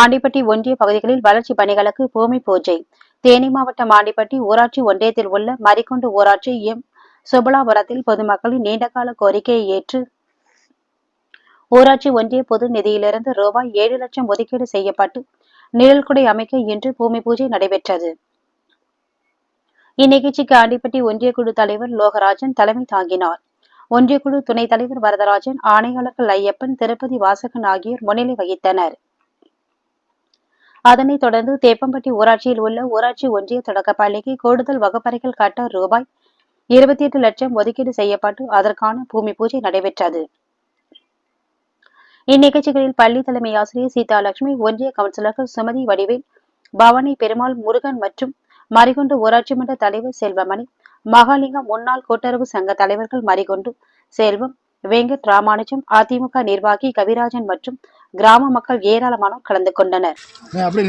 ஆண்டிப்பட்டி ஒன்றிய பகுதிகளில் வளர்ச்சி பணிகளுக்கு பூமி பூஜை. தேனி மாவட்டம் ஆண்டிப்பட்டி ஊராட்சி ஒன்றியத்தில் உள்ள மரிக்கொண்டு ஊராட்சி எம். சுபலாபுரத்தில் பொதுமக்களின் நீண்டகால கோரிக்கையை ஏற்று ஊராட்சி ஒன்றிய பொது நிதியிலிருந்து ரூபாய் ஏழு லட்சம் ஒதுக்கீடு செய்யப்பட்டு நிழல்குடை அமைக்க இன்று பூமி பூஜை நடைபெற்றது. இந்நிகழ்ச்சிக்கு ஆண்டிப்பட்டி ஒன்றிய குழு தலைவர் லோகராஜன் தலைமை தாங்கினார். ஒன்றிய குழு துணைத் தலைவர் வரதராஜன் ஆணையாளர்கள் ஐயப்பன் திருப்பதி வாசகன் ஆகியோர் முன்னிலை வகித்தனர். அதனைத் தொடர்ந்து தேப்பம்பட்டி ஊராட்சியில் உள்ள ஊராட்சி ஒன்றிய தொடக்கப்பள்ளிக்கு கூடுதல் வகுப்பறைகள் கட்ட ரூபாய் இருபத்தி எட்டு லட்சம் ஒதுக்கீடு செய்யப்பட்டு அதற்கான பூமி பூஜை நடைபெற்றது. இந்நிகழ்ச்சிகளில் பள்ளி தலைமை ஆசிரியர் சீதாலட்சுமி ஒன்றிய கவுன்சிலர்கள் சுமதி வடிவேல் பவானி பெருமாள் முருகன் மற்றும் மரிகொண்டு ஊராட்சி மன்ற தலைவர் செல்வமணி மகாலிங்கம் முன்னாள் கூட்டுறவு சங்க தலைவர்கள் மரிகொண்டு செல்வம் வெங்கட் ராமானுஜம் அதிமுக நிர்வாகி கவிராஜன் மற்றும் கிராம மக்கள் ஏராளமானோர் கலந்து கொண்டனர். அப்படியே